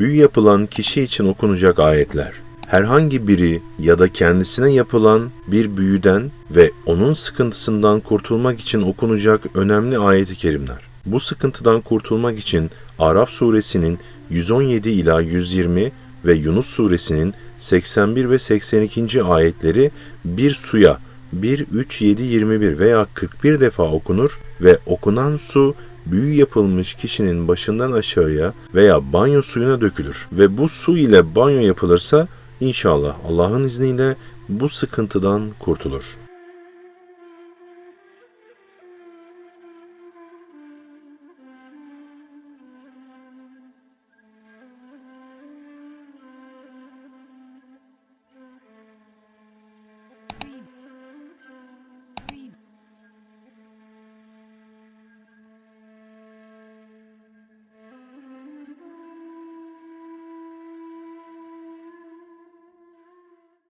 Büyü yapılan kişi için okunacak ayetler. Herhangi biri ya da kendisine yapılan bir büyüden ve onun sıkıntısından kurtulmak için okunacak önemli ayet-i kerimler. Bu sıkıntıdan kurtulmak için Araf suresinin 117 ila 120 ve Yunus suresinin 81 ve 82. ayetleri bir suya 1, 3, 7, 21 veya 41 defa okunur ve okunan su büyü yapılmış kişinin başından aşağıya veya banyo suyuna dökülür ve bu su ile banyo yapılırsa inşallah Allah'ın izniyle bu sıkıntıdan kurtulur.